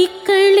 கைக்கள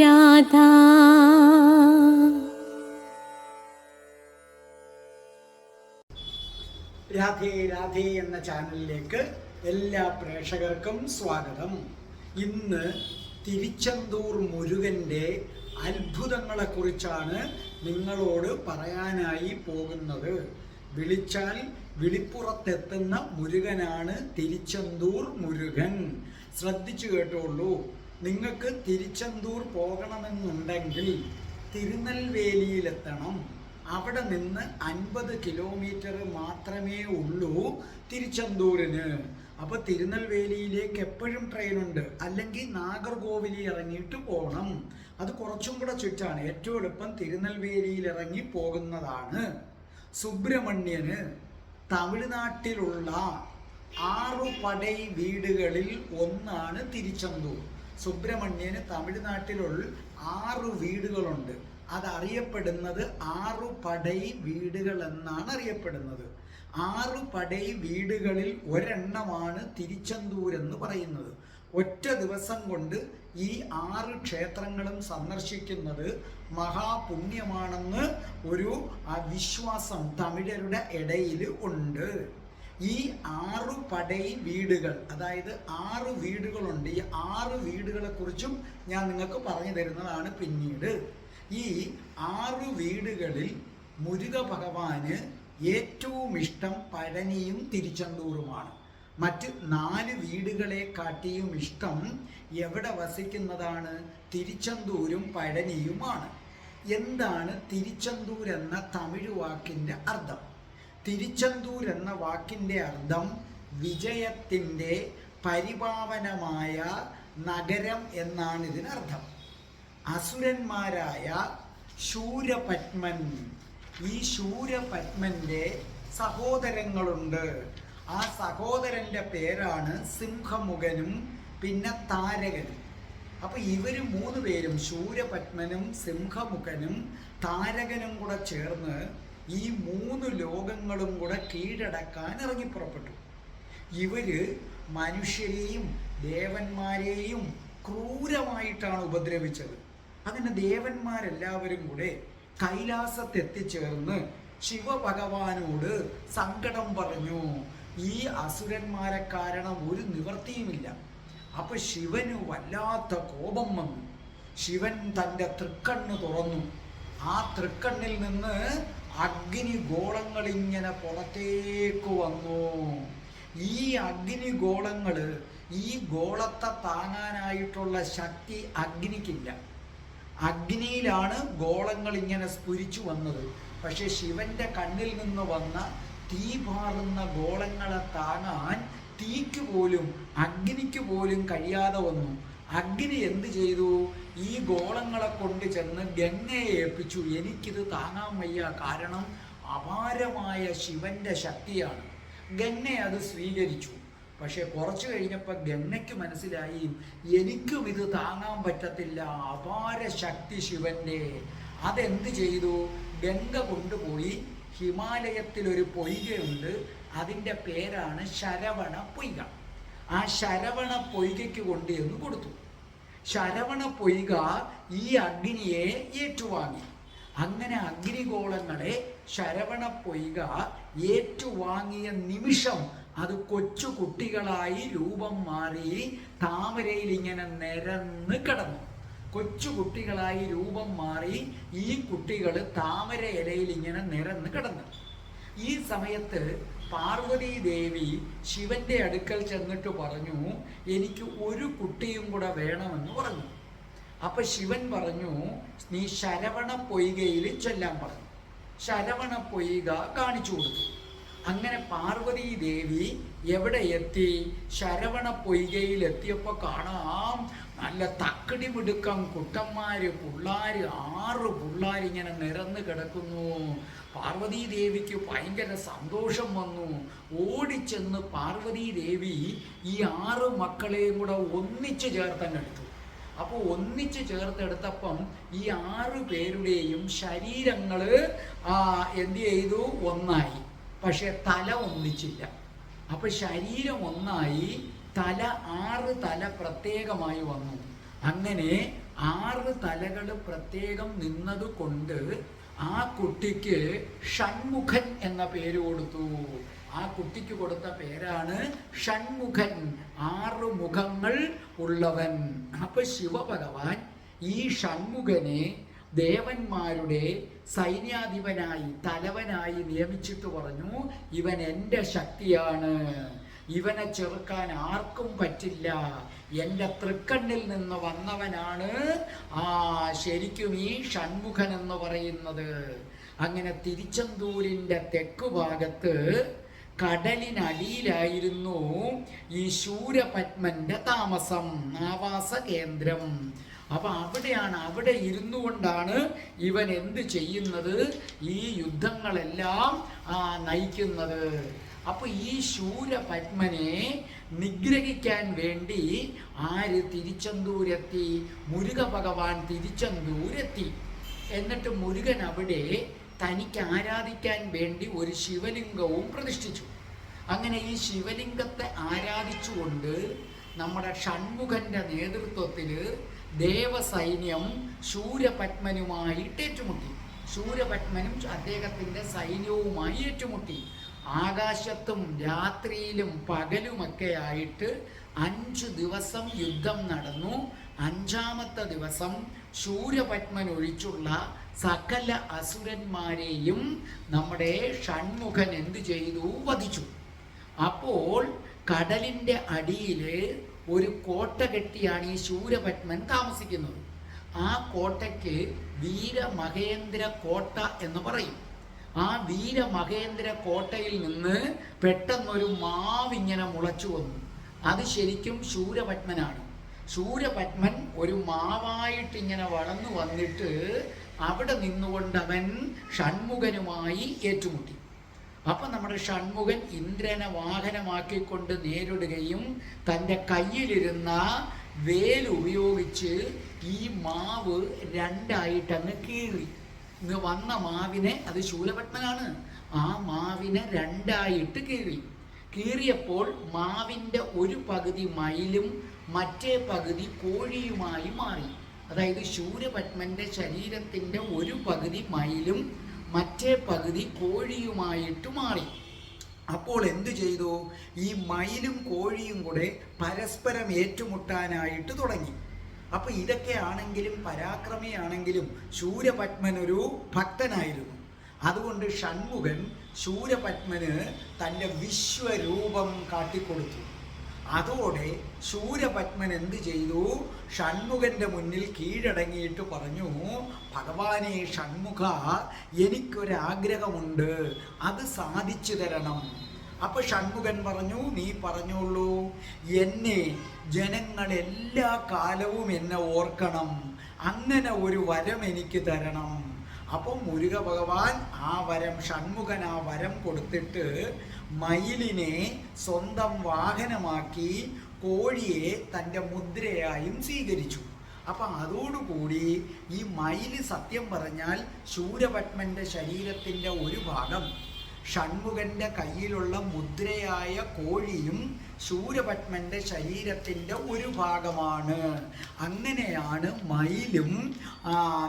രാധ. രാധേ രാധേ എന്ന ചാനലിലേക്ക് എല്ലാ പ്രേക്ഷകർക്കും സ്വാഗതം. ഇന്ന് തിരുച്ചെന്തൂർ മുരുകന്റെ അത്ഭുതങ്ങളെക്കുറിച്ചാണ് നിങ്ങളോട് പറയാനായി പോകുന്നത്. വിളിച്ചാൽ വിളിപ്പുറത്തെത്തുന്ന മുരുകനാണ് തിരിച്ചന്തൂർ മുരുകൻ. ശ്രദ്ധിച്ചു കേട്ടോളൂ. നിങ്ങൾക്ക് തിരുച്ചെന്തൂർ പോകണമെന്നുണ്ടെങ്കിൽ തിരുനെൽവേലിയിലെത്തണം. അവിടെ നിന്ന് അൻപത് കിലോമീറ്റർ മാത്രമേ ഉള്ളൂ തിരുച്ചെന്തൂരിന്. അപ്പോൾ തിരുനെൽവേലിയിലേക്ക് എപ്പോഴും ട്രെയിൻ ഉണ്ട് അല്ലെങ്കിൽ നാഗർകോവിലിൽ ഇറങ്ങിയിട്ട് പോകണം. അത് കുറച്ചും കൂടെ ചുറ്റാണ്. ഏറ്റവും എളുപ്പം തിരുനെൽവേലിയിൽ ഇറങ്ങി പോകുന്നതാണ്. സുബ്രഹ്മണ്യന് തമിഴ്നാട്ടിലുള്ള ആറു പടൈ വീടുകളിൽ ഒന്നാണ് തിരുച്ചെന്തൂർ. സുബ്രഹ്മണ്യന് തമിഴ്നാട്ടിലുള്ള ആറ് വീടുകളുണ്ട്. അതറിയപ്പെടുന്നത് ആറു പടൈ വീടുകൾ എന്നാണ് അറിയപ്പെടുന്നത്. ആറു പടൈ വീടുകളിൽ ഒരെണ്ണമാണ് തിരിച്ചന്തൂർ എന്ന് പറയുന്നത്. ഒറ്റ ദിവസം കൊണ്ട് ഈ ആറ് ക്ഷേത്രങ്ങളും സന്ദർശിക്കുന്നത് മഹാപുണ്യമാണെന്ന് ഒരു വിശ്വാസം തമിഴരുടെ ഇടയിൽ ഉണ്ട്. ഈ ആറു പടൈ വീടുകൾ അതായത് ആറ് വീടുകളുണ്ട്. ഈ ആറ് വീടുകളെ കുറിച്ചും ഞാൻ നിങ്ങൾക്ക് പറഞ്ഞു തരുന്നതാണ് പിന്നീട്. ഈ ആറ് വീടുകളിൽ മുരുക ഭഗവാന് ഏറ്റവും ഇഷ്ടം പഴനിയും തിരിച്ചന്തൂറുമാണ്. മറ്റ് നാല് വീടുകളെ കാട്ടിയും ഇഷ്ടം എവിടെ വസിക്കുന്നതാണ്? തിരിച്ചന്തൂരും പഴനിയുമാണ്. എന്താണ് തിരിച്ചന്തൂർ എന്ന തമിഴ് വാക്കിന്റെ അർത്ഥം? തിരുച്ചെന്തൂർ എന്ന വാക്കിന്റെ അർത്ഥം വിജയത്തിന്റെ പരിപാവനമായ നഗരം എന്നാണ് ഇതിനർത്ഥം. അസുരന്മാരായ ശൂരപത്മൻ ഈ ശൂരപത്മന്റെ സഹോദരങ്ങളുണ്ട്. ആ സഹോദരന്റെ പേരാണ് സിംഹമുഖനും പിന്നെ താരകനും. അപ്പോൾ ഇവർ മൂന്ന് പേരും ശൂരപത്മനും സിംഹമുഖനും താരകനും കൂടെ ചേർന്ന് ഈ മൂന്ന് ലോകങ്ങളും കൂടെ കീഴടക്കാൻ ഇറങ്ങി പുറപ്പെട്ടു. ഇവർ മനുഷ്യരെയും ദേവന്മാരെയും ക്രൂരമായിട്ടാണ് ഉപദ്രവിച്ചത്. അങ്ങനെ ദേവന്മാരെല്ലാവരും കൂടെ കൈലാസത്തെത്തിച്ചേർന്ന് ശിവഭഗവാനോട് സങ്കടം പറഞ്ഞു. ഈ അസുരന്മാരെ കാരണം ഒരു നിവൃത്തിയുമില്ല. അപ്പൊ ശിവന് വല്ലാത്ത കോപം വന്നു. ശിവൻ തന്റെ തൃക്കണ്ണ് തുറന്നു. ആ തൃക്കണ്ണിൽ നിന്ന് അഗ്നി ഗോളങ്ങൾ ഇങ്ങനെ പുറത്തേക്ക് വന്നു. ഈ അഗ്നി ഗോളങ്ങൾ ഈ ഗോളത്തെ താങ്ങാനായിട്ടുള്ള ശക്തി അഗ്നിക്കില്ല. അഗ്നിയിലാണ് ഗോളങ്ങൾ ഇങ്ങനെ സ്ഫുരിച്ചു വന്നത്. പക്ഷെ ശിവന്റെ കണ്ണിൽ നിന്ന് വന്ന തീ പാറുന്ന ഗോളങ്ങളെ താങ്ങാൻ തീക്ക് പോലും അഗ്നിക്ക് പോലും കഴിയാതെ വന്നു. അഗ്നി എന്ത് ചെയ്തു? ഈ ഗോളങ്ങളെ കൊണ്ട് ചെന്ന് ഗംഗയെ ഏൽപ്പിച്ചു. എനിക്കിത് താങ്ങാൻ വയ്യ. കാരണം അപാരമായ ശിവന്റെ ശക്തിയാണ്. ഗംഗ അത് സ്വീകരിച്ചു. പക്ഷെ കുറച്ചു കഴിഞ്ഞപ്പോൾ ഗംഗയ്ക്ക് മനസ്സിലായി എനിക്കും ഇത് താങ്ങാൻ പറ്റത്തില്ല. അപാര ശക്തി ശിവന്റെ. അതെന്ത് ചെയ്തു? ഗംഗ കൊണ്ടുപോയി ഹിമാലയത്തിൽ ഒരു പൊയ്കയുണ്ട്. അതിന്റെ പേരാണ് ശരവണ പൊയ്ക. ആ ശരവണ പൊയ്കയ്ക്ക് കൊണ്ട് എന്ന് കൊടുത്തു. ശരവണ പൊയ്ക ഈ അഗ്നിയെ ഏറ്റുവാങ്ങി. അങ്ങനെ അഗ്നിഗോളങ്ങളെ ശരവണ പൊയ്ക ഏറ്റുവാങ്ങിയ നിമിഷം അത് കൊച്ചു കുട്ടികളായി രൂപം മാറി താമരയിൽ ഇങ്ങനെ നിരന്ന് കിടന്നു. കൊച്ചു കുട്ടികളായി രൂപം മാറി ഈ കുട്ടികൾ താമര ഇലയിൽ ഇങ്ങനെ നിരന്ന് കിടന്നു. ഈ സമയത്ത് പാർവതി ദേവി ശിവന്റെ അടുക്കൽ ചെന്നിട്ട് പറഞ്ഞു എനിക്ക് ഒരു കുട്ടിയും കൂടെ വേണമെന്ന് പറഞ്ഞു. അപ്പൊ ശിവൻ പറഞ്ഞു നീ ശരവണ പൊയ്കയിൽ ചൊല്ലാൻ പറഞ്ഞു. ശരവണ പൊയ്ക കാണിച്ചു കൊടുത്തു. അങ്ങനെ പാർവതി ദേവി എവിടെ എത്തി? ശരവണ പൊയ്കയിൽ എത്തിയപ്പോൾ കാണാം നല്ല തക്കടി മിടുക്കം കുട്ടന്മാര് പുള്ളാര് ആറ് പുള്ളാരിങ്ങനെ നിരന്ന് കിടക്കുന്നു. പാർവതി ദേവിക്ക് ഭയങ്കര സന്തോഷം വന്നു. ഓടിച്ചെന്ന് പാർവതി ദേവി ഈ ആറ് മക്കളെയും കൂടെ ഒന്നിച്ചു ചേർത്തങ്ങെടുത്തു അപ്പോൾ ഒന്നിച്ച് ചേർത്തെടുത്തപ്പം ഈ ആറ് പേരുടെയും ശരീരങ്ങൾ ആ എന്ത് ചെയ്തു? ഒന്നായി. പക്ഷെ തല ഒന്നിച്ചില്ല. അപ്പൊ ശരീരം ഒന്നായി തല ആറ് തല പ്രത്യേകമായി വന്നു. അങ്ങനെ ആറ് തലകൾ പ്രത്യേകം നിന്നത് കൊണ്ട് ആ കുട്ടിക്ക് ഷൺമുഖൻ എന്ന പേര് കൊടുത്തു. ആ കുട്ടിക്ക് കൊടുത്ത പേരാണ് ഷൺമുഖൻ. ആറ് മുഖങ്ങൾ ഉള്ളവൻ. അപ്പൊ ശിവഭഗവാൻ ഈ ഷൺമുഖനെ ദേവന്മാരുടെ സൈന്യാധിപനായി തലവനായി നിയമിച്ചിട്ട് പറഞ്ഞു ഇവൻ എന്റെ ശക്തിയാണ്. ഇവനെ ചെറുക്കാൻ ആർക്കും പറ്റില്ല. എന്റെ തൃക്കണ്ണിൽ നിന്ന് വന്നവനാണ് ആ ശരിക്കും ഈ ഷൺമുഖൻ എന്ന് പറയുന്നത്. അങ്ങനെ തിരിച്ചന്തൂരിന്റെ തെക്കു ഭാഗത്ത് കടലിനടിയിലായിരുന്നു ഈ ശൂരപത്മന്റെ താമസം ആവാസ കേന്ദ്രം അപ്പൊ അവിടെയാണ് അവിടെ ഇരുന്നു കൊണ്ടാണ് ഇവൻ എന്ത് ചെയ്യുന്നത്? ഈ യുദ്ധങ്ങളെല്ലാം നയിക്കുന്നത്. അപ്പൊ ഈ ശൂരപത്മനെ നിഗ്രഹിക്കാൻ വേണ്ടി ആര് തിരിച്ചന്തൂരെത്തി? മുരുക ഭഗവാൻ തിരിച്ചന്തൂരെത്തി. എന്നിട്ട് മുരുകൻ അവിടെ തനിക്ക് ആരാധിക്കാൻ വേണ്ടി ഒരു ശിവലിംഗവും പ്രതിഷ്ഠിച്ചു. അങ്ങനെ ഈ ശിവലിംഗത്തെ ആരാധിച്ചുകൊണ്ട് നമ്മുടെ ഷൺമുഖന്റെ നേതൃത്വത്തിൽ ദേവസൈന്യം ശൂരപത്മനുമായിട്ട് ഏറ്റുമുട്ടി. ശൂരപത്മനും അദ്ദേഹത്തിന്റെ സൈന്യവുമായി ഏറ്റുമുട്ടി. ആകാശത്തും രാത്രിയിലും പകലുമൊക്കെ ആയിട്ട് അഞ്ച് ദിവസം യുദ്ധം നടന്നു. അഞ്ചാമത്തെ ദിവസം ശൂരപത്മൻ ഒഴിച്ചുള്ള സകല അസുരന്മാരെയും നമ്മുടെ ഷൺമുഖൻ എന്തു ചെയ്തു? വധിച്ചു. അപ്പോൾ കടലിന്റെ അടിയിൽ ഒരു കോട്ട കെട്ടിയാണ് ഈ ശൂരപത്മൻ താമസിക്കുന്നത്. ആ കോട്ടയ്ക്ക് വീരമഹേന്ദ്ര കോട്ട എന്ന് പറയും. ആ വീരമഹേന്ദ്ര കോട്ടയിൽ നിന്ന് പെട്ടെന്നൊരു മാവിങ്ങനെ മുളച്ചു വന്നു. അത് ശരിക്കും ശൂരപത്മനാണ്. ശൂരപത്മൻ ഒരു മാവായിട്ട് ഇങ്ങനെ വളർന്നു വന്നിട്ട് അവിടെ നിന്നുകൊണ്ട് അവൻ ഷൺമുഖനുമായി ഏറ്റുമുട്ടി. അപ്പൊ നമ്മുടെ ഷൺമുഖൻ ഇന്ദ്രനെ വാഹനമാക്കിക്കൊണ്ട് നേരിടുകയും തന്റെ കയ്യിലിരുന്ന വേൽ ഉപയോഗിച്ച് ഈ മാവ് രണ്ടായിട്ടങ്ങ് കീറി. വന്ന മാവിനെ അത് ശൂലപത്മനാണ്. ആ മാവിനെ രണ്ടായിട്ട് കീറി. കീറിയപ്പോൾ മാവിന്റെ ഒരു പകുതി മയിലും മറ്റേ പകുതി കോഴിയുമായി മാറി. അതായത് ശൂരപത്മന്റെ ശരീരത്തിന്റെ ഒരു പകുതി മയിലും മറ്റേ പകുതി കോഴിയുമായിട്ട് മാറി. അപ്പോൾ എന്തു ചെയ്തു? ഈ മയിലും കോഴിയും കൂടെ പരസ്പരം ഏറ്റുമുട്ടാനായിട്ട് തുടങ്ങി. അപ്പൊ ഇതൊക്കെ ആണെങ്കിലും പരാക്രമിയാണെങ്കിലും ശൂരപത്മൻ ഒരു ഭക്തനായിരുന്നു. അതുകൊണ്ട് ഷൺമുഖൻ ശൂരപത്മന് തന്റെ വിശ്വരൂപം കാട്ടിക്കൊടുത്തു. അതോടെ സൂര്യപത്മൻ എന്ത് ചെയ്തു? ഷൺമുഖന്റെ മുന്നിൽ കീഴടങ്ങിയിട്ട് പറഞ്ഞു ഭഗവാനെ ഷൺമുഖ എനിക്കൊരാഗ്രഹമുണ്ട്. അത് സാധിച്ചു തരണം. അപ്പൊ ഷൺമുഖൻ പറഞ്ഞു നീ പറഞ്ഞോളൂ. എന്നെ ജനങ്ങൾ എല്ലാ കാലവും എന്നെ ഓർക്കണം. അങ്ങനെ ഒരു വരം എനിക്ക് തരണം. അപ്പം മുരുക ഭഗവാൻ ആ വരം ഷൺമുഖൻ ആ വരം കൊടുത്തിട്ട് മയിലിനെ സ്വന്തം വാഹനമാക്കി കോഴിയെ തന്റെ മുദ്രയായും സ്വീകരിച്ചു. അപ്പം അതോടുകൂടി ഈ മയിൽ സത്യം പറഞ്ഞാൽ ശൂരപത്മന്റെ ശരീരത്തിന്റെ ഒരു ഭാഗം. ഷൺമുഖന്റെ കയ്യിലുള്ള മുദ്രയായ കോഴിയും ശൂരപത്മന്റെ ശരീരത്തിന്റെ ഒരു ഭാഗമാണ്. അങ്ങനെയാണ് മയിലും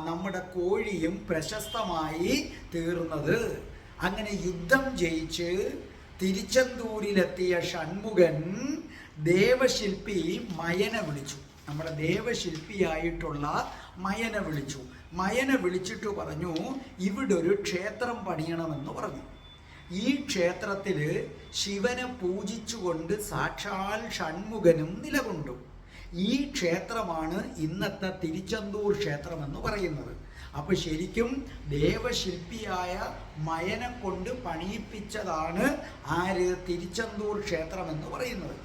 നമ്മുടെ കോഴിയും പ്രശസ്തമായി തീർന്നത്. അങ്ങനെ യുദ്ധം ജയിച്ച് തിരുച്ചെന്തൂരിലെത്തിയ ഷൺമുഖൻ ദേവശില്പി മയന വിളിച്ചു. നമ്മുടെ ദേവശില്പിയായിട്ടുള്ള മയന വിളിച്ചു. മയന വിളിച്ചിട്ട് പറഞ്ഞു ഇവിടെ ഒരു ക്ഷേത്രം പണിയണമെന്ന് പറഞ്ഞു. ഈ ക്ഷേത്രത്തിൽ ശിവനെ പൂജിച്ചുകൊണ്ട് സാക്ഷാൽ ഷൺമുഖനും നിലകൊണ്ടു. ഈ ക്ഷേത്രമാണ് ഇന്നത്തെ തിരുച്ചെന്തൂർ ക്ഷേത്രമെന്ന് പറയുന്നത്. അപ്പൊ ശരിക്കും ദേവശില്പിയായ മയനെ കൊണ്ട് പണിയിപ്പിച്ചതാണ് ആര് തിരുച്ചെന്തൂർ ക്ഷേത്രം എന്ന് പറയുന്നത്.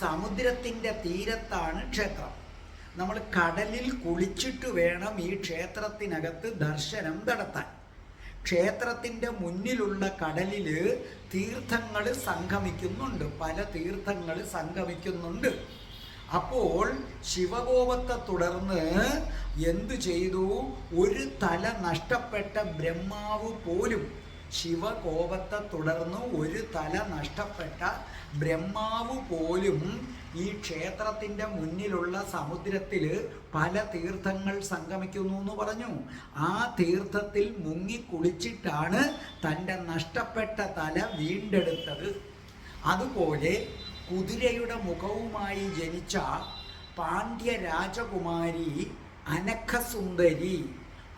സമുദ്രത്തിന്റെ തീരത്താണ് ക്ഷേത്രം. നമ്മൾ കടലിൽ കുളിച്ചിട്ട് വേണം ഈ ക്ഷേത്രത്തിനകത്ത് ദർശനം നടത്താൻ. ക്ഷേത്രത്തിന്റെ മുന്നിലുള്ള കടലിൽ തീർത്ഥങ്ങൾ സംഗമിക്കുന്നുണ്ട്. പല തീർത്ഥങ്ങൾ സംഗമിക്കുന്നുണ്ട്. അപ്പോൾ ശിവകോപത്തെ തുടർന്ന് എന്തു ചെയ്തു? ഒരു തല നഷ്ടപ്പെട്ട ബ്രഹ്മാവ് പോലും ശിവകോപത്തെ തുടർന്ന് ഒരു തല നഷ്ടപ്പെട്ട ബ്രഹ്മാവ് പോലും ഈ ക്ഷേത്രത്തിന്റെ മുന്നിലുള്ള സമുദ്രത്തിൽ പല തീർത്ഥങ്ങൾ സംഗമിക്കുന്നു എന്ന് പറഞ്ഞു. ആ തീർത്ഥത്തിൽ മുങ്ങി കുളിച്ചിട്ടാണ് തന്റെ നഷ്ടപ്പെട്ട തല വീണ്ടെടുത്തത്. അതുപോലെ കുതിരയുടെ മുഖവുമായി ജനിച്ച പാണ്ഡ്യ രാജകുമാരി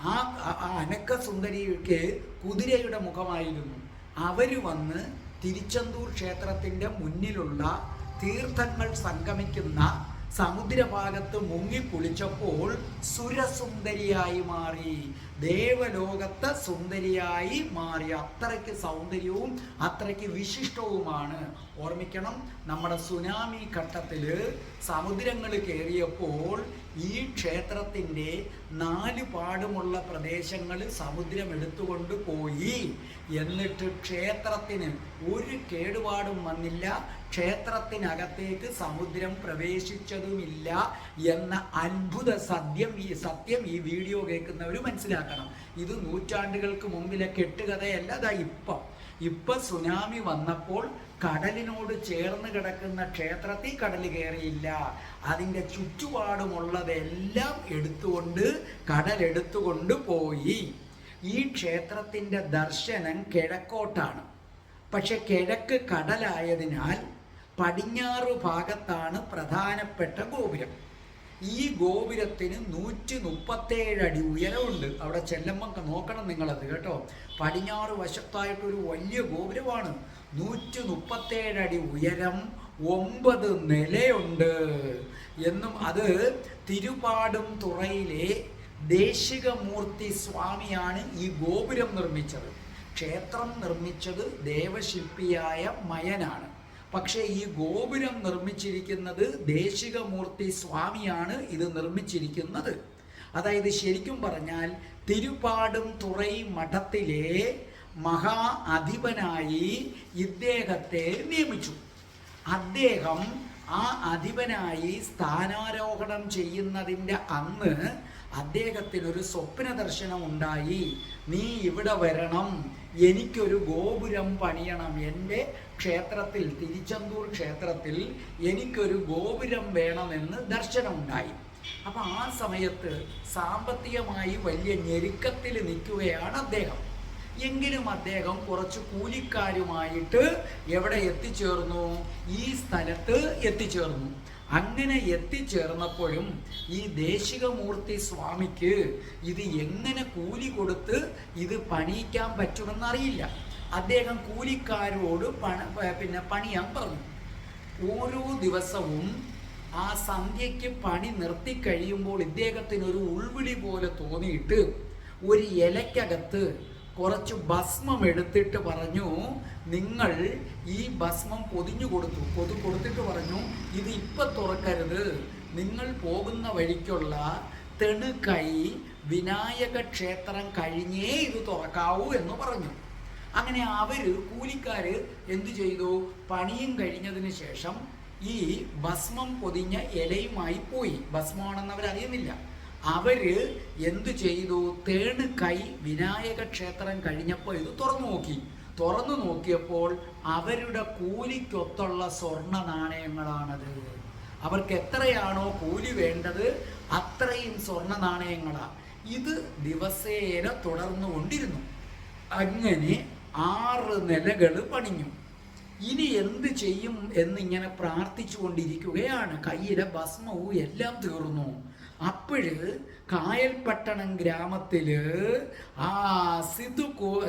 ആ- ആ അനക്കസുന്ദരിക്ക് കുതിരയുടെ മുഖമായിരുന്നു. അവർ വന്ന് തിരുച്ചെന്തൂർ ക്ഷേത്രത്തിന്റെ മുന്നിലുള്ള തീർത്ഥങ്ങൾ സംഗമിക്കുന്ന സമുദ്രഭാഗത്ത് മുങ്ങിക്കുളിച്ചപ്പോൾ സുരസുന്ദരിയായി മാറി. ദേവലോകത്തെ സുന്ദരിയായി മാറിയ അത്രയ്ക്ക് സൗന്ദര്യവും അത്രയ്ക്ക് വിശിഷ്ടവുമാണ്. ഓർമ്മിക്കണം നമ്മുടെ സുനാമി ഘട്ടത്തിൽ സമുദ്രങ്ങൾ കയറിയപ്പോൾ ഈ ക്ഷേത്രത്തിന്റെ നാല് പാടുമുള്ള പ്രദേശങ്ങൾ സമുദ്രം എടുത്തുകൊണ്ട് പോയി. എന്നിട്ട് ക്ഷേത്രത്തിന് ഒരു കേടുപാടും വന്നില്ല. ക്ഷേത്രത്തിനകത്തേക്ക് സമുദ്രം പ്രവേശിച്ചതുമില്ല എന്ന അത്ഭുത സത്യം ഈ സത്യം ഈ വീഡിയോ കേൾക്കുന്നവർ മനസ്സിലാക്കണം. ഇത് നൂറ്റാണ്ടുകൾക്ക് മുമ്പിലെ കെട്ടുകഥയല്ല അതാ ഇപ്പം. ഇപ്പൊ സുനാമി വന്നപ്പോൾ കടലിനോട് ചേർന്ന് കിടക്കുന്ന ക്ഷേത്രത്തിൽ കടൽ കയറിയില്ല. അതിന്റെ ചുറ്റുപാടുമുള്ളതെല്ലാം എടുത്തുകൊണ്ട് കടലെടുത്തുകൊണ്ട് പോയി. ഈ ക്ഷേത്രത്തിന്റെ ദർശനം കിഴക്കോട്ടാണ്. പക്ഷെ കിഴക്ക് കടലായതിനാൽ പടിഞ്ഞാറ് ഭാഗത്താണ് പ്രധാനപ്പെട്ട ഗോപുരം. ഈ ഗോപുരത്തിന് നൂറ്റി മുപ്പത്തേഴ് അടി ഉയരമുണ്ട്. അവിടെ ചെല്ലുമ്പോൾ നോക്കണം നിങ്ങളത് കേട്ടോ. പടിഞ്ഞാറ് വശത്തായിട്ടൊരു വലിയ ഗോപുരമാണ്. നൂറ്റി മുപ്പത്തേഴ് അടി ഉയരം ഒമ്പത് നിലയുണ്ട്. എന്നും അത് തിരുപാടും തുറയിലെ ദേശികമൂർത്തി സ്വാമിയാണ് ഈ ഗോപുരം നിർമ്മിച്ചത്. ക്ഷേത്രം നിർമ്മിച്ചത് ദേവശില്പിയായ മയനാണ്. പക്ഷേ ഈ ഗോപുരം നിർമ്മിച്ചിരിക്കുന്നത് ദേശികമൂർത്തി സ്വാമിയാണ് ഇത് നിർമ്മിച്ചിരിക്കുന്നത്. അതായത് ശരിക്കും പറഞ്ഞാൽ തിരുപാടും തുറൈ മഠത്തിലെ മഹാ അധിപനായി ഇദ്ദേഹത്തെ നിയമിച്ചു. അദ്ദേഹം ആ അധിപനായി സ്ഥാനാരോഹണം ചെയ്യുന്നതിന്റെ അന്ന് അദ്ദേഹത്തിനൊരു സ്വപ്ന ദർശനം ഉണ്ടായി നീ ഇവിടെ വരണം. എനിക്കൊരു ഗോപുരം പണിയണം. എന്റെ ക്ഷേത്രത്തിൽ തിരുച്ചെന്തൂർ ക്ഷേത്രത്തിൽ എനിക്കൊരു ഗോപുരം വേണമെന്ന് ദർശനമുണ്ടായി. അപ്പം ആ സമയത്ത് സാമ്പത്തികമായി വലിയ ഞെരുക്കത്തിൽ നിൽക്കുകയാണ് അദ്ദേഹം. എങ്കിലും അദ്ദേഹം കുറച്ച് കൂലിക്കാരുമായിട്ട് എവിടെ എത്തിച്ചേർന്നു? ഈ സ്ഥലത്ത് എത്തിച്ചേർന്നു. അങ്ങനെ എത്തിച്ചേർന്നപ്പോഴും ഈ ദേശികമൂർത്തി സ്വാമിക്ക് ഇത് എങ്ങനെ കൂലി കൊടുത്ത് ഇത് പണിയിക്കാൻ പറ്റുമെന്നറിയില്ല. അദ്ദേഹം കൂലിക്കാരോട് പണ പിന്നെ പണിയാൻ പറഞ്ഞു. ഓരോ ദിവസവും ആ സന്ധ്യയ്ക്ക് പണി നിർത്തി കഴിയുമ്പോൾ ഇദ്ദേഹത്തിന് ഒരു ഉൾവിളി പോലെ തോന്നിയിട്ട് ഒരു ഇലക്കകത്ത് കുറച്ച് ഭസ്മം എടുത്തിട്ട് പറഞ്ഞു നിങ്ങൾ ഈ ഭസ്മം പൊതിഞ്ഞു കൊടുത്തു. പൊതു കൊടുത്തിട്ട് പറഞ്ഞു ഇത് ഇപ്പം തുറക്കരുത്. നിങ്ങൾ പോകുന്ന വഴിക്കുള്ള തെണുക്കൈ വിനായക ക്ഷേത്രം കഴിഞ്ഞേ ഇത് തുറക്കാവൂ എന്ന് പറഞ്ഞു. അങ്ങനെ അവർ കൂലിക്കാര് എന്തു ചെയ്തു? പണിയും കഴിഞ്ഞതിന് ശേഷം ഈ ഭസ്മം പൊതിഞ്ഞ ഇലയുമായി പോയി. ഭസ്മമാണെന്ന് അവരറിയുന്നില്ല. അവർ എന്തു ചെയ്തു? തേണ് കൈ വിനായക ക്ഷേത്രം കഴിഞ്ഞപ്പോൾ ഇത് തുറന്നു നോക്കി. തുറന്നു നോക്കിയപ്പോൾ അവരുടെ കൂലിക്കൊത്തുള്ള സ്വർണ നാണയങ്ങളാണത് അവർക്ക് എത്രയാണോ കൂലി വേണ്ടത് അത്രയും സ്വർണ നാണയങ്ങളാണ് ഇത് ദിവസേന തുടർന്നു കൊണ്ടിരുന്നു. അങ്ങനെ ആറ് നിലകൾ പണിഞ്ഞു. ഇനി എന്ത് ചെയ്യും എന്നിങ്ങനെ പ്രാർത്ഥിച്ചു കൊണ്ടിരിക്കുകയാണ് കയ്യിലെ ഭസ്മവും എല്ലാം തീർന്നു. അപ്പോഴ് കായൽപട്ടണം ഗ്രാമത്തിൽ ആ സിധു കോ-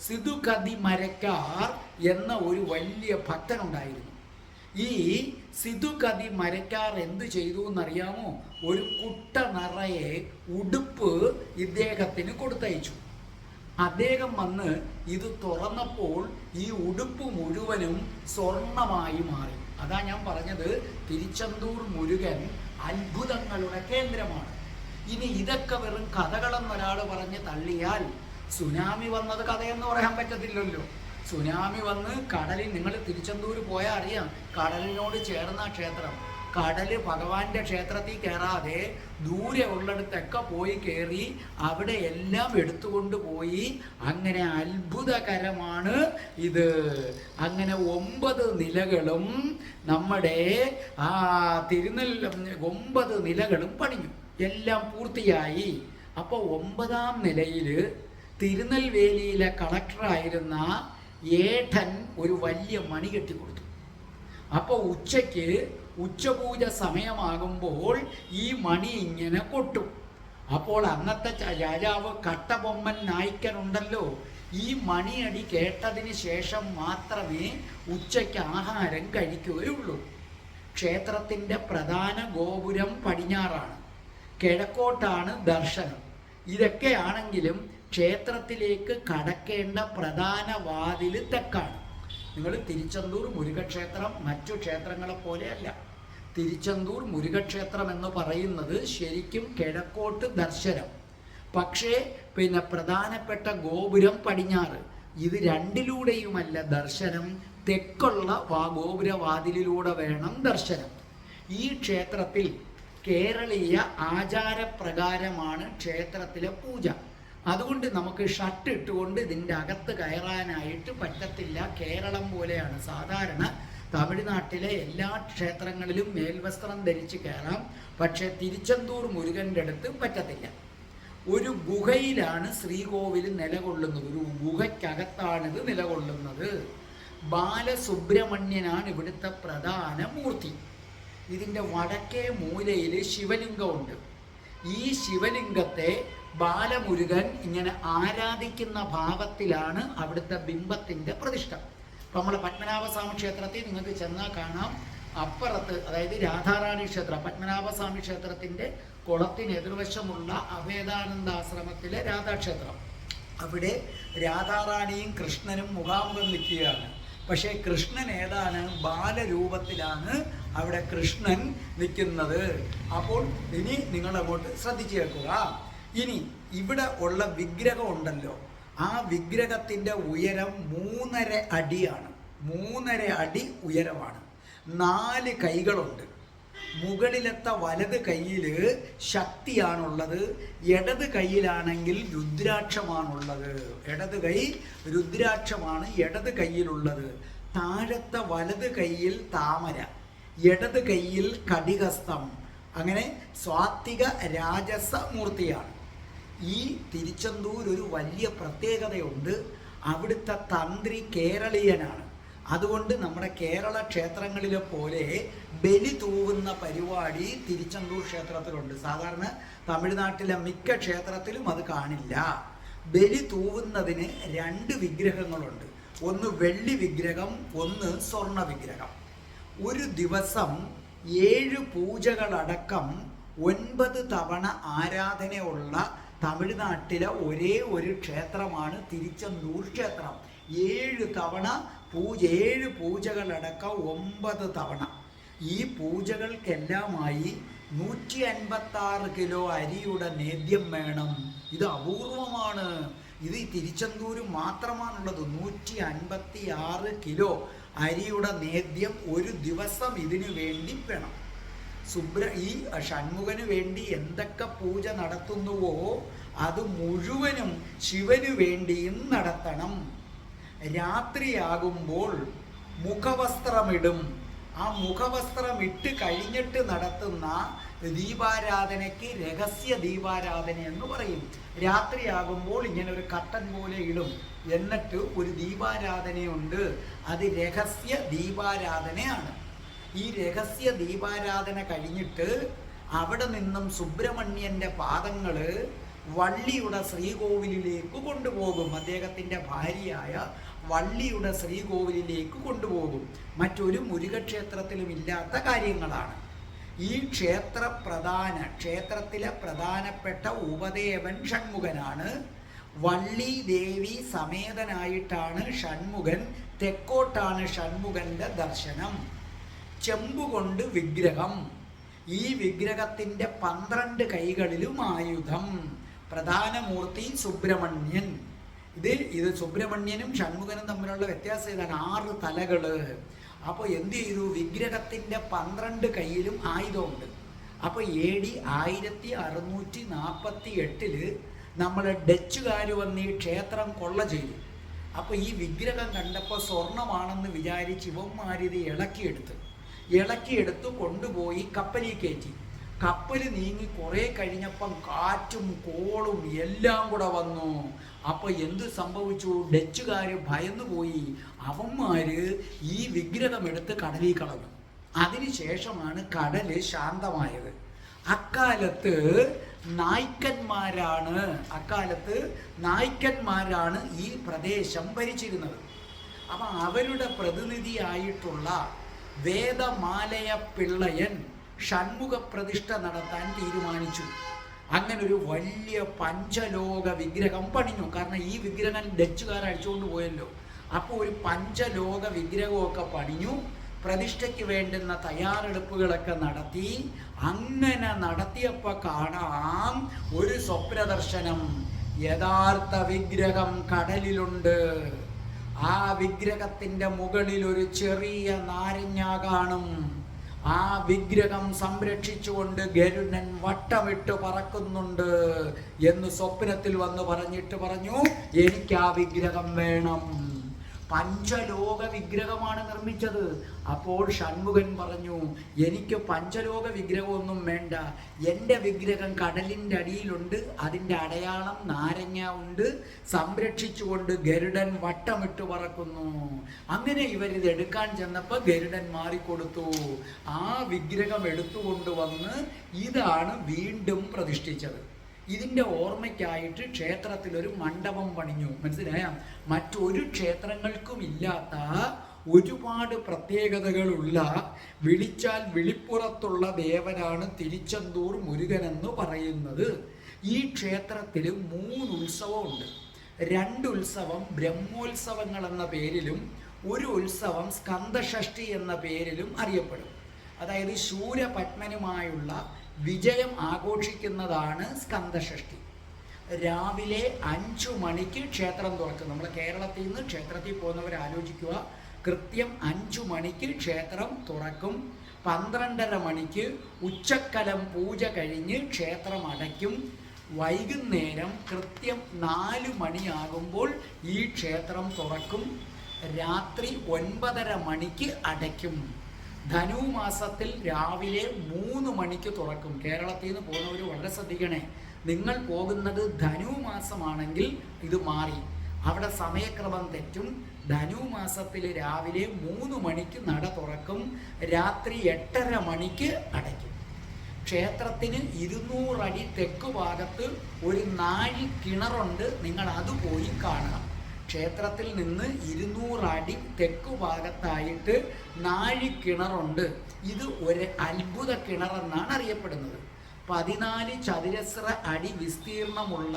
സിധു കതി മരക്കാർ എന്ന ഒരു വലിയ ഭക്തനുണ്ടായിരുന്നു. ഈ സിധു കതി മരക്കാർ എന്ത് ചെയ്തു എന്നറിയാമോ? ഒരു കുട്ട നിറയെ ഉടുപ്പ് ഇദ്ദേഹത്തിന് കൊടുത്തയച്ചു. അദ്ദേഹം വന്ന് ഇത് തുറന്നപ്പോൾ ഈ ഉടുപ്പ് മുഴുവനും സ്വർണമായി മാറി. അതാ ഞാൻ പറഞ്ഞത് തിരിച്ചന്തൂർ മുരുകൻ അത്ഭുതങ്ങളുടെ കേന്ദ്രമാണ്. ഇനി ഇതൊക്കെ വെറും കഥകളെന്ന് ഒരാൾ പറഞ്ഞ് തള്ളിയാൽ സുനാമി വന്നത് കഥയെന്ന് പറയാൻ പറ്റത്തില്ലല്ലോ. സുനാമി വന്ന് കടലിൽ നിങ്ങൾ തിരുച്ചെന്തൂർ പോയാൽ അറിയാം കടലിനോട് ചേർന്ന ക്ഷേത്രം. കടൽ ഭഗവാന്റെ ക്ഷേത്രത്തിൽ കയറാതെ ദൂരെ ഉള്ളിടത്തൊക്കെ പോയി കയറി അവിടെ എല്ലാം എടുത്തുകൊണ്ട് പോയി. അങ്ങനെ അത്ഭുതകരമാണ് ഇത്. അങ്ങനെ ഒമ്പത് നിലകളും നമ്മുടെ ആ തിരുനെല്ല ഒമ്പത് നിലകളും പണിഞ്ഞു. എല്ലാം പൂർത്തിയായി. അപ്പോൾ ഒമ്പതാം നിലയിൽ തിരുനെൽവേലിയിലെ കളക്ടറായിരുന്ന ഏഠൻ ഒരു വലിയ മണി കെട്ടിക്കൊടുത്തു. അപ്പോൾ ഉച്ചയ്ക്ക് ഉച്ചപൂജ സമയമാകുമ്പോൾ ഈ മണി ഇങ്ങനെ കൊട്ടും. അപ്പോൾ അന്നത്തെ രാജാവ് കട്ടബൊമ്മൻ നായ്ക്കനുണ്ടല്ലോ ഈ മണിയടി കേട്ടതിന് ശേഷം മാത്രമേ ഉച്ചയ്ക്ക് ആഹാരം കഴിക്കുകയുള്ളൂ. ക്ഷേത്രത്തിന്റെ പ്രധാന ഗോപുരം പടിഞ്ഞാറാണ്. കിഴക്കോട്ടാണ് ദർശനം. ഇതൊക്കെയാണെങ്കിലും ക്ഷേത്രത്തിലേക്ക് കടക്കേണ്ട പ്രധാന വാതിൽ തെക്കാണ്. നിങ്ങൾ തിരുച്ചെന്തൂർ മുരുകക്ഷേത്രം മറ്റു ക്ഷേത്രങ്ങളെ പോലെയല്ല. തിരുച്ചെന്തൂർ മുരുകക്ഷേത്രം എന്ന് പറയുന്നത് ശരിക്കും കിഴക്കോട്ട് ദർശനം. പക്ഷേ പിന്നെ പ്രധാനപ്പെട്ട ഗോപുരം പടിഞ്ഞാറ്. ഇത് രണ്ടിലൂടെയുമല്ല ദർശനം. തെക്കുള്ള വാ ഗോപുരവാതിലിലൂടെ വേണം ദർശനം. ഈ ക്ഷേത്രത്തിൽ കേരളീയ ആചാരപ്രകാരമാണ് ക്ഷേത്രത്തിലെ പൂജ. അതുകൊണ്ട് നമുക്ക് ഷർട്ട് ഇട്ടുകൊണ്ട് ഇതിന്റെ അകത്ത് കയറാനായിട്ട് പറ്റത്തില്ല. കേരളം പോലെയാണ്. സാധാരണ തമിഴ്നാട്ടിലെ എല്ലാ ക്ഷേത്രങ്ങളിലും മേൽവസ്ത്രം ധരിച്ച് കയറാം. പക്ഷേ തിരുച്ചെന്തൂർ മുരുകന്റെ അടുത്ത് പറ്റത്തില്ല. ഒരു ഗുഹയിലാണ് ശ്രീകോവിൽ നിലകൊള്ളുന്നത്. ഒരു ഗുഹയ്ക്കകത്താണിത് നിലകൊള്ളുന്നത്. ബാലസുബ്രഹ്മണ്യനാണ് ഇവിടുത്തെ പ്രധാന മൂർത്തി. ഇതിന്റെ വടക്കേ മൂലയിൽ ശിവലിംഗമുണ്ട്. ഈ ശിവലിംഗത്തെ ബാലമുരുകൻ ഇങ്ങനെ ആരാധിക്കുന്ന ഭാവത്തിലാണ് അവിടുത്തെ ബിംബത്തിന്റെ പ്രതിഷ്ഠ. ഇപ്പം നമ്മളെ പത്മനാഭസ്വാമി ക്ഷേത്രത്തിൽ നിങ്ങൾക്ക് ചെന്നാൽ കാണാം. അപ്പുറത്ത് അതായത് രാധാറാണി ക്ഷേത്രം പത്മനാഭസ്വാമി ക്ഷേത്രത്തിന്റെ കുളത്തിന് എതിർവശമുള്ള അഭേദാനന്ദാശ്രമത്തിലെ രാധാക്ഷേത്രം. അവിടെ രാധാറാണിയും കൃഷ്ണനും മുഖാമുഖം നിൽക്കുകയാണ്. പക്ഷേ കൃഷ്ണൻ ഏതാണ്? ബാലരൂപത്തിലാണ് അവിടെ കൃഷ്ണൻ നിൽക്കുന്നത്. അപ്പോൾ ഇനി നിങ്ങൾ അങ്ങോട്ട് ശ്രദ്ധിച്ചു കേൾക്കുക. ഇനി ഇവിടെ ഉള്ള വിഗ്രഹം ഉണ്ടല്ലോ ആ വിഗ്രഹത്തിന്റെ ഉയരം മൂന്നര അടിയാണ്. മൂന്നര അടി ഉയരമാണ്. നാല് കൈകളുണ്ട്. മുകളിലത്തെ വലത് കയ്യിൽ ശക്തിയാണുള്ളത് ഇടത് കൈയിലാണെങ്കിൽ രുദ്രാക്ഷമാണുള്ളത്. ഇടത് കൈ രുദ്രാക്ഷമാണ് ഇടത് കൈയിലുള്ളത്. താഴത്തെ വലത് കൈയിൽ താമര ഇടത് കൈയിൽ കടികസ്തം അങ്ങനെ സ്വാത്വിക രാജസ മൂർത്തിയാണ് ഈ തിരുച്ചെന്തൂർ ഒരു വലിയ പ്രത്യേകതയുണ്ട്. അവിടുത്തെ തന്ത്രി കേരളീയനാണ്. അതുകൊണ്ട് നമ്മുടെ കേരള ക്ഷേത്രങ്ങളിലെ പോലെ ബലി തൂവുന്ന പരിപാടി തിരുച്ചെന്തൂർ ക്ഷേത്രത്തിലുണ്ട്. സാധാരണ തമിഴ്നാട്ടിലെ മിക്ക ക്ഷേത്രത്തിലും അത് കാണില്ല. ബലി തൂവുന്നതിന് രണ്ട് വിഗ്രഹങ്ങളുണ്ട്. ഒന്ന് വെള്ളി വിഗ്രഹം ഒന്ന് സ്വർണ വിഗ്രഹം. ഒരു ദിവസം ഏഴ് പൂജകളടക്കം ഒൻപത് തവണ ആരാധനയുള്ള തമിഴ്നാട്ടിലെ ഒരേ ഒരു ക്ഷേത്രമാണ് തിരുച്ചെന്തൂർ ക്ഷേത്രം. ഏഴ് തവണ പൂജ ഏഴ് പൂജകളടക്കം ഒമ്പത് തവണ. ഈ പൂജകൾക്കെല്ലാമായി നൂറ്റി അൻപത്തി ആറ് കിലോ അരിയുടെ നേദ്യം വേണം. ഇത് അപൂർവമാണ്. ഇത് തിരുച്ചെന്തൂര് മാത്രമാണുള്ളത്. നൂറ്റി അൻപത്തി ആറ് കിലോ അരിയുടെ നേദ്യം ഒരു ദിവസം ഇതിനു വേണ്ടി വേണം. സുബ്ര ഈ ഷൺമുഖന് വേണ്ടി എന്തൊക്കെ പൂജ നടത്തുന്നുവോ അത് മുഴുവനും ശിവനു വേണ്ടിയും നടത്തണം. രാത്രിയാകുമ്പോൾ മുഖവസ്ത്രമിടും. ആ മുഖവസ്ത്രം ഇട്ട് കഴിഞ്ഞിട്ട് നടത്തുന്ന ദീപാരാധനയ്ക്ക് രഹസ്യ ദീപാരാധന എന്ന് പറയും. രാത്രിയാകുമ്പോൾ ഇങ്ങനെ ഒരു കട്ടൻ പോലെ ഇടും. എന്നിട്ട് ഒരു ദീപാരാധനയുണ്ട്. അത് രഹസ്യ ദീപാരാധനയാണ്. ഈ രഹസ്യ ദീപാരാധന കഴിഞ്ഞിട്ട് അവിടെ നിന്നും സുബ്രഹ്മണ്യന്റെ പാദങ്ങൾ വള്ളിയുടെ ശ്രീകോവിലിലേക്ക് കൊണ്ടുപോകും. അദ്ദേഹത്തിന്റെ ഭാര്യയായ വള്ളിയുടെ ശ്രീകോവിലിലേക്ക് കൊണ്ടുപോകും. മറ്റൊരു മുരുകക്ഷേത്രത്തിലും ഇല്ലാത്ത കാര്യങ്ങളാണ്. ഈ ക്ഷേത്ര പ്രധാന ക്ഷേത്രത്തിലെ പ്രധാനപ്പെട്ട ഉപദേവൻ ഷൺമുഖനാണ്. വള്ളി ദേവി സമേതനായിട്ടാണ് ഷൺമുഖൻ. തെക്കോട്ടാണ് ഷൺമുഖന്റെ ദർശനം. ചെമ്പുകൊണ്ട് വിഗ്രഹം. ഈ വിഗ്രഹത്തിന്റെ പന്ത്രണ്ട് കൈകളിലും ആയുധം. പ്രധാനമൂർത്തി സുബ്രഹ്മണ്യൻ. ഇത് ഇത് സുബ്രഹ്മണ്യനും ഷൺമുഖനും തമ്മിലുള്ള വ്യത്യാസം ഇതാണ്. ആറ് തലകൾ അപ്പോൾ എന്ത് ചെയ്തു? വിഗ്രഹത്തിന്റെ പന്ത്രണ്ട് കയ്യിലും ആയുധമുണ്ട്. അപ്പോൾ എ ഡി ആയിരത്തി അറുന്നൂറ്റി നാൽപ്പത്തി എട്ടിൽ നമ്മൾ ഡച്ചുകാർ വന്ന് ഈ ക്ഷേത്രം കൊള്ള ചെയ്തു. അപ്പോൾ ഈ വിഗ്രഹം കണ്ടപ്പോൾ സ്വർണമാണെന്ന് വിചാരിച്ച് ഇവന്മാരിത് ഇളക്കിയെടുത്ത്. ഇളക്കിയെടുത്ത് കൊണ്ടുപോയി കപ്പലിൽ കയറ്റി. കപ്പൽ നീങ്ങി കുറേ കഴിഞ്ഞപ്പം കാറ്റും കോളും എല്ലാം കൂടെ വന്നു. അപ്പൊ എന്ത് സംഭവിച്ചു? ഡച്ചുകാർ ഭയന്നുപോയി. അവന്മാര് ഈ വിഗ്രഹം എടുത്ത് കടലിൽ കളഞ്ഞു. അതിനുശേഷമാണ് കടൽ ശാന്തമായത്. അക്കാലത്ത് നായ്ക്കന്മാരാണ് അക്കാലത്ത് നായ്ക്കന്മാരാണ് ഈ പ്രദേശം ഭരിച്ചിരുന്നത്. അപ്പം അവരുടെ പ്രതിനിധിയായിട്ടുള്ള വേദമാലയ പിള്ളയൻ ഷൺമുഖ പ്രതിഷ്ഠ നടത്താൻ തീരുമാനിച്ചു. അങ്ങനെ ഒരു വലിയ പഞ്ചലോക വിഗ്രഹം പണിഞ്ഞു. കാരണം ഈ വിഗ്രഹം ഡച്ചുകാർ അടിച്ചുകൊണ്ട് പോയല്ലോ. അപ്പോൾ ഒരു പഞ്ചലോക വിഗ്രഹമൊക്കെ പണിഞ്ഞു. പ്രതിഷ്ഠയ്ക്ക് വേണ്ടുന്ന തയ്യാറെടുപ്പുകളൊക്കെ നടത്തി. അങ്ങനെ നടത്തിയപ്പോൾ കാണാം ഒരു സ്വപ്നദർശനം. യഥാർത്ഥ വിഗ്രഹം കടലിലുണ്ട്. ആ വിഗ്രഹത്തിന്റെ മുകളിൽ ഒരു ചെറിയ നാരങ്ങ കാണും ആ വിഗ്രഹം സംരക്ഷിച്ചുകൊണ്ട് ഗരുഡൻ വട്ടമിട്ട് പറക്കുന്നുണ്ട് എന്ന് സ്വപ്നത്തിൽ വന്ന് പറഞ്ഞിട്ട് പറഞ്ഞു എനിക്ക് ആ വിഗ്രഹം വേണം. പഞ്ചലോക വിഗ്രഹമാണ് നിർമ്മിച്ചത്. അപ്പോൾ ഷൺമുഖൻ പറഞ്ഞു എനിക്ക് പഞ്ചലോക വിഗ്രഹമൊന്നും വേണ്ട. എന്റെ വിഗ്രഹം കടലിന്റെ അടിയിലുണ്ട്. അതിന്റെ അടയാളം നാരങ്ങ ഉണ്ട് സംരക്ഷിച്ചുകൊണ്ട് ഗരുഡൻ വട്ടമിട്ട് പറക്കുന്നു. അങ്ങനെ ഇവരിത് എടുക്കാൻ ചെന്നപ്പോൾ ഗരുഡൻ മാറിക്കൊടുത്തു. ആ വിഗ്രഹം എടുത്തുകൊണ്ട് വന്ന് ഇതാണ് വീണ്ടും പ്രതിഷ്ഠിച്ചത്. ഇതിന്റെ ഓർമ്മയ്ക്കായിട്ട് ക്ഷേത്രത്തിൽ ഒരു മണ്ഡപം പണിഞ്ഞു. മനസ്സിലായ? മറ്റൊരു ക്ഷേത്രങ്ങൾക്കും ഇല്ലാത്ത ഒരുപാട് പ്രത്യേകതകളുള്ള വിളിച്ചാൽ വിളിപ്പുറത്തുള്ള ദേവനാണ് തിരുച്ചെന്തൂർ മുരുകൻ എന്ന് പറയുന്നത്. ഈ ക്ഷേത്രത്തിൽ മൂന്ന് ഉത്സവമുണ്ട്. രണ്ട് ഉത്സവം ബ്രഹ്മോത്സവങ്ങൾ എന്ന പേരിലും ഒരു ഉത്സവം സ്കന്ദഷഷ്ടി എന്ന പേരിലും അറിയപ്പെടും. അതായത് ശൂരപത്മനുമായുള്ള വിജയം ആഘോഷിക്കുന്നതാണ് സ്കന്ദഷഷ്ടി രാവിലെ അഞ്ചു മണിക്ക് ക്ഷേത്രം തുറക്കും. നമ്മൾ കേരളത്തിൽ നിന്ന് ക്ഷേത്രത്തിൽ പോകുന്നവർ ആലോചിക്കുക. കൃത്യം അഞ്ചു മണിക്ക് ക്ഷേത്രം തുറക്കും. പന്ത്രണ്ടര മണിക്ക് ഉച്ചക്കലം പൂജ കഴിഞ്ഞ് ക്ഷേത്രം അടയ്ക്കും. വൈകുന്നേരം കൃത്യം നാല് മണിയാകുമ്പോൾ ഈ ക്ഷേത്രം തുറക്കും. രാത്രി ഒൻപതര മണിക്ക് അടയ്ക്കും. ധനു മാസത്തിൽ രാവിലെ മൂന്ന് മണിക്ക് തുറക്കും. കേരളത്തിൽ നിന്ന് പോകുന്നവർ വളരെ ശ്രദ്ധിക്കണേ. നിങ്ങൾ പോകുന്നത് ധനു മാസമാണെങ്കിൽ ഇത് മാറി. അവിടെ സമയക്രമം തെറ്റും. ധനുമാസത്തിൽ രാവിലെ മൂന്ന് മണിക്ക് നട തുറക്കും. രാത്രി എട്ടര മണിക്ക് അടയ്ക്കും. ക്ഷേത്രത്തിന് ഇരുന്നൂറടി തെക്ക് ഭാഗത്ത് ഒരു നാഴി കിണറുണ്ട്. നിങ്ങൾ അത് പോയി കാണാം. ക്ഷേത്രത്തിൽ നിന്ന് ഇരുന്നൂറടി തെക്കു ഭാഗത്തായിട്ട് നാഴി കിണറുണ്ട്. ഇത് ഒരു അത്ഭുത കിണറെന്നാണ് അറിയപ്പെടുന്നത്. പതിനാല് ചതുരശ്ര അടി വിസ്തീർണമുള്ള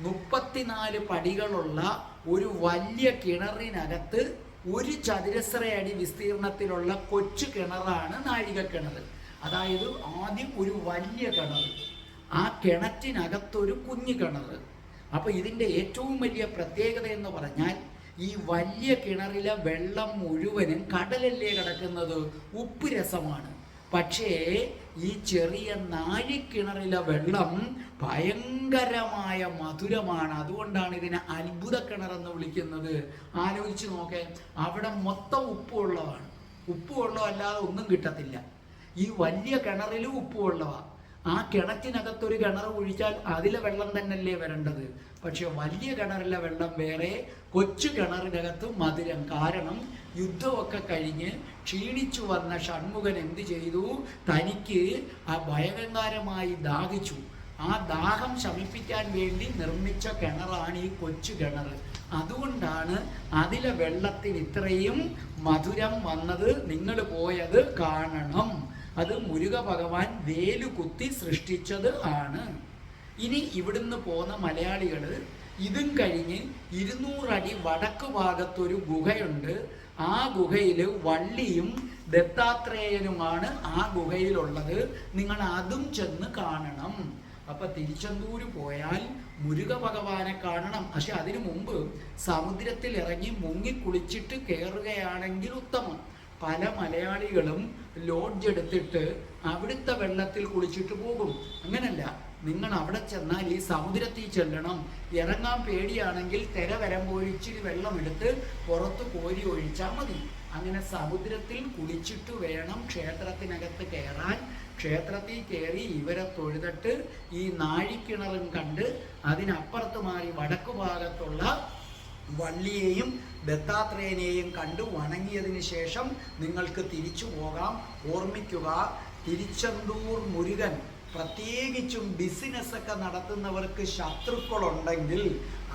മുപ്പത്തിനാല് പടികളുള്ള ഒരു വലിയ കിണറിനകത്ത് ഒരു ചതുരശ്ര അടി വിസ്തീർണത്തിലുള്ള കൊച്ചു കിണറാണ് നാഴിക കിണർ അതായത് ആദ്യം ഒരു വലിയ കിണർ ആ കിണറ്റിനകത്തൊരു കുഞ്ഞു കിണർ അപ്പൊ ഇതിന്റെ ഏറ്റവും വലിയ പ്രത്യേകത എന്ന് പറഞ്ഞാൽ ഈ വലിയ കിണറിലെ വെള്ളം മുഴുവനും കടലല്ലേ കിടക്കുന്നത്? ഉപ്പ് രസമാണ്. പക്ഷേ ഈ ചെറിയ നാഴിക്കിണറിലെ വെള്ളം ഭയങ്കരമായ മധുരമാണ്. അതുകൊണ്ടാണ് ഇതിനെ അത്ഭുത കിണറെന്ന് വിളിക്കുന്നത്. ആലോചിച്ച് നോക്കേ അവിടെ മൊത്തം ഉപ്പുള്ളതാണ് ഉപ്പുവെള്ളം അല്ലാതെ ഒന്നും കിട്ടത്തില്ല. ഈ വലിയ കിണറിലും ഉപ്പുവെള്ളമാ ആ കിണറ്റിനകത്തൊരു കിണർ ഒഴിച്ചാൽ അതിലെ വെള്ളം തന്നെയല്ലേ വരേണ്ടത്? പക്ഷെ വലിയ കിണറിലെ വെള്ളം വേറെ കൊച്ചു കിണറിനകത്ത് മധുരം. കാരണം യുദ്ധമൊക്കെ കഴിഞ്ഞ് ക്ഷീണിച്ചു വന്ന ഷൺമുഖൻ എന്ത് ചെയ്തു? തനിക്ക് ആ ഭയങ്കരമായി ദാഹിച്ചു. ആ ദാഹം ശമിപ്പിക്കാൻ വേണ്ടി നിർമ്മിച്ച കിണറാണ് ഈ കൊച്ചു കിണർ. അതുകൊണ്ടാണ് അതിലെ വെള്ളത്തിന് ഇത്രയും മധുരം വന്നത്. നിങ്ങൾ പോയത് കാണണം. അത് മുരുക ഭഗവാൻ വേലു കുത്തി സൃഷ്ടിച്ചത് ആണ്. ഇനി ഇവിടുന്ന് പോന്ന മലയാളികൾ ഇതും കഴിഞ്ഞ് ഇരുന്നൂറടി വടക്ക് ഭാഗത്തൊരു ഗുഹയുണ്ട്. ആ ഗുഹയിൽ വള്ളിയും ദത്താത്രേയനുമാണ് ആ ഗുഹയിലുള്ളത്. നിങ്ങൾ അതും ചെന്ന് കാണണം. അപ്പൊ തിരിച്ചന്തൂര് പോയാൽ മുരുക ഭഗവാനെ കാണണം. പക്ഷെ അതിനു മുമ്പ് സമുദ്രത്തിൽ ഇറങ്ങി മുങ്ങി കുളിച്ചിട്ട് കയറുകയാണെങ്കിൽ ഉത്തമം. പല മലയാളികളും ലോഡ്ജ് എടുത്തിട്ട് അവിടുത്തെ വെള്ളത്തിൽ കുളിച്ചിട്ട് പോകും. അങ്ങനല്ല. നിങ്ങൾ അവിടെ ചെന്നാൽ ഈ സമുദ്രത്തിൽ ചെല്ലണം. ഇറങ്ങാൻ പേടിയാണെങ്കിൽ തിര വരുമ്പോൾ വെള്ളം എടുത്ത് പുറത്ത് കോരി ഒഴിച്ചാൽ മതി. അങ്ങനെ സമുദ്രത്തിൽ കുളിച്ചിട്ട് വേണം ക്ഷേത്രത്തിനകത്ത് കയറാൻ. ക്ഷേത്രത്തിൽ കയറി ഇവരെ തൊഴുതിട്ട് ഈ നാഴിക്കിണറും കണ്ട് അതിനപ്പുറത്ത് മാറി വടക്കു ഭാഗത്തുള്ള വള്ളിയെയും ദത്താത്രേയനെയും കണ്ടു വണങ്ങിയതിന് ശേഷം നിങ്ങൾക്ക് തിരിച്ചു പോകാം. ഓർമ്മിക്കുക തിരിച്ചന്തൂർ മുരുകൻ പ്രത്യേകിച്ചും ബിസിനസ് ഒക്കെ നടത്തുന്നവർക്ക് ശത്രുക്കളുണ്ടെങ്കിൽ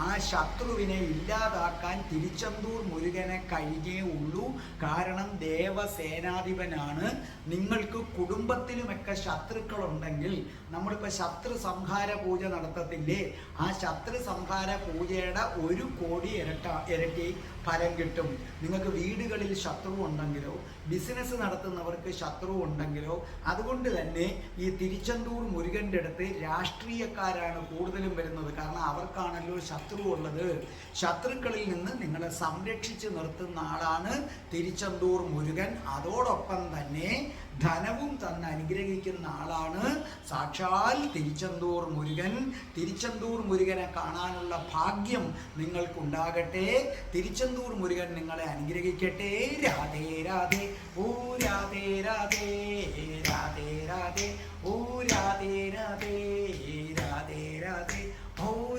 ആ ശത്രുവിനെ ഇല്ലാതാക്കാൻ തിരിച്ചന്തൂർ മുരുകനെ കഴിഞ്ഞേ ഉള്ളൂ. കാരണം ദേവസേനാധിപനാണ്. നിങ്ങൾക്ക് കുടുംബത്തിലുമൊക്കെ ശത്രുക്കളുണ്ടെങ്കിൽ നമ്മളിപ്പോൾ ശത്രു സംഹാര പൂജ നടത്തത്തില്ലേ? ആ ശത്രു സംഹാര പൂജയുടെ ഒരു കോടി ഇരട്ട ഇരട്ടി ഫലം കിട്ടും. നിങ്ങൾക്ക് വീടുകളിൽ ശത്രു ഉണ്ടെങ്കിലോ ബിസിനസ് നടത്തുന്നവർക്ക് ശത്രു ഉണ്ടെങ്കിലോ അതുകൊണ്ട് തന്നെ ഈ തിരിച്ചന്തൂർ മുരുകന്റെ അടുത്ത് രാഷ്ട്രീയക്കാരാണ് കൂടുതലും വരുന്നത്. കാരണം അവർക്കാണല്ലോ ശത്രു ഉള്ളത്. ശത്രുക്കളിൽ നിന്ന് നിങ്ങളെ സംരക്ഷിച്ച് നിർത്തുന്ന ആളാണ് തിരിച്ചന്തൂർ മുരുകൻ. അതോടൊപ്പം തന്നെ ധനവും തന്ന് അനുഗ്രഹിക്കുന്ന ആളാണ് സാക്ഷാൽ തിരിച്ചന്തൂർ മുരുകൻ. തിരിച്ചന്തൂർ മുരുകനെ കാണാനുള്ള ഭാഗ്യം നിങ്ങൾക്കുണ്ടാകട്ടെ. തിരിച്ചന്തൂർ മുരുകൻ നിങ്ങളെ അനുഗ്രഹിക്കട്ടെ. രാധേ രാധേ ഓ രാധേ രാധേ രാധേ രാധേ ഓ രാധേ രാധേ.